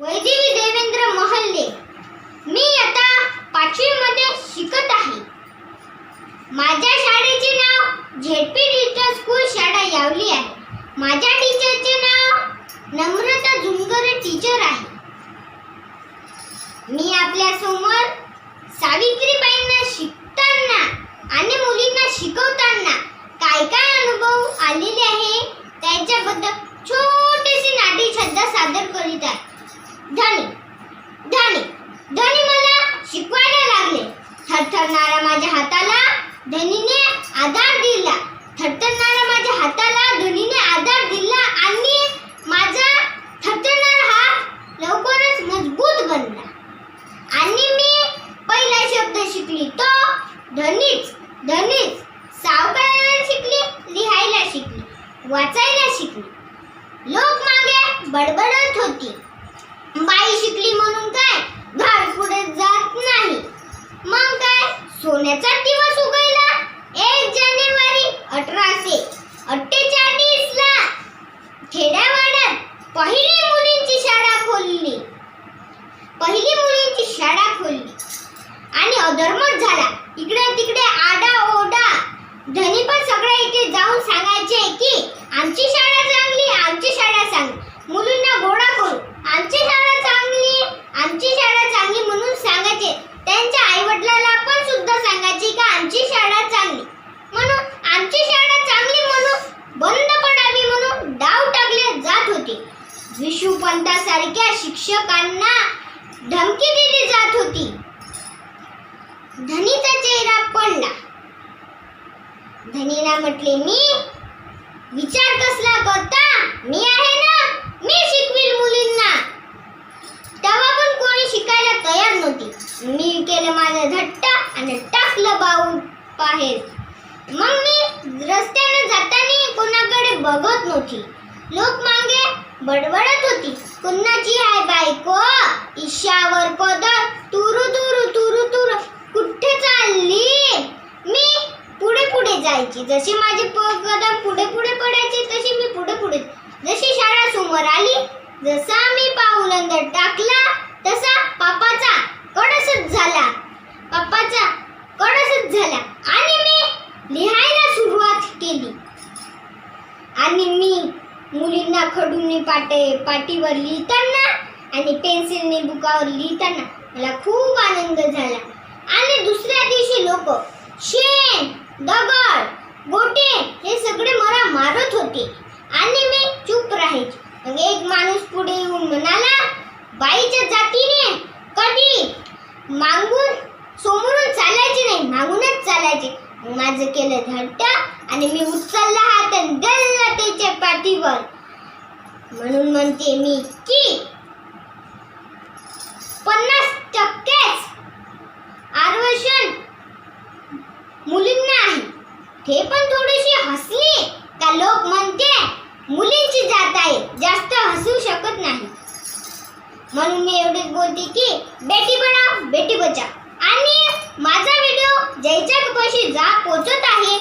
वैदेवी देवेंद्र महल्ले. मी आता पाचवीमध्ये शिकत आहे. माझ्या शाळेचे नाव झेडपी डिजिटल स्कूल शाळा यावली आहे. माझ्या टीचरचे नाव नम्रता झुंगर टीचर आहे. मी आपल्यासमोर सावित्रीबाईंना शिकताना आणि मुलींना शिकवताना काय काय अनुभव आलेले आहे त्यांच्याबद्दल छोटीशी नाटी छंद सादर करीत आहे धनी धनी धनी मला शिकवायला लागले. थरथरणाऱ्या माझ्या हाताला धनीने आधार दिला. थरथरणाऱ्या माझ्या हाताला धनीने आधार दिला आणि माझा थरथरणारा हात लवकरच मजबूत बनला. आणि मी पहिला शब्द शिकली तो धनीच धनीच. सावकारायला शिकली लिहायला शिकली वाचायला शिकली. लोक मागे बडबडत होती. बाई शिकली म्हणून काय? घर पुढे जात नाही. मग काय? सोन्याचा दिवस उगवला. एक जानेवारी अठराशे अठ्ठेचाळीस ला खेड्यावाड्यात पहिली मुलींची शाळा खोलली. पहिली मुलींची शाळा खोलली. आणि अधर्मच झाला. इकडे तिकडे आडा ओढा. धनी पण सगळे इथे जाऊन सांगायचे की आमची शाळा चांगली आमची शाळा चांगली मुलींना गोळा करून आमची शाळा चांगली आमची शाळा चांगली म्हणून सांगायचे त्यांच्या आई वडिलाला पण सुद्धा सांगायचे की आमची शाळा चांगली म्हणून आमची शाळा चांगली म्हणून बंद पडावी म्हणून डाव टाकले जात होते विशुपंतासारख्या शिक्षकांना धमकी दिली जात होती. धनीचा चेहरा पडला. धनीला म्हटले मी विचार कसला करता? मी आहे ना? मी शिकवील मुलींना. तेव्हा पण कोणी शिकायला तयार नव्हती. मी केलं माझं धट्ट आणि टाकलं बाऊ बाहेर. मग मी रस्त्याने जाताना कोणाकडे बघत नव्हती. लोक मागे बडबडत होती. कुणाची आहे बायको? ईशावर कोदर तुरु तुरु तुरु तुरु. कुठे चालली? मी पुढे पुढे जायची. जशी माझी पग कदम पुढे पुढे पडायची तशी मी पुढे पुढे जशी शाळा समोर आली जसा मी पाऊल अंदर टाकला तसा पापाचा कडसच झाला पप्पाचा कडसच झाला आणि मी लिहायला सुरुवात केली आणि मी मुलींना खडूने पाटे पाटीवर लिहिताना आणि पेन्सिलने बुकावर लिहिताना मला खूप आनंद झाला. आणि दुसऱ्या दिवशी लोक शेण दगड गोटे हे सगळे मला मारत होते आणि मी चूप राहायचे. मग एक माणूस पुढे येऊन म्हणाला बाईच्या जातीने कधी मागून समोरून चालायचे नाही मागूनच चालायचे. माझं केलं धट्ट आणि मी उचलला हात आणि दल्ला त्याच्या पाठीवर. म्हणून म्हणते मी की पन्नास टक्केच आरक्षण मुलींना आहे. ते पण थोडीशी हसली. का लोक म्हणते मुलींची जात आहे जास्त हसू शकत नाही. म्हणून मी एवढेच बोलते की बेटी बनाव बेटी बचाव आणि माझा व्हिडिओ जयच्या कपाशी जा पोचत आहे.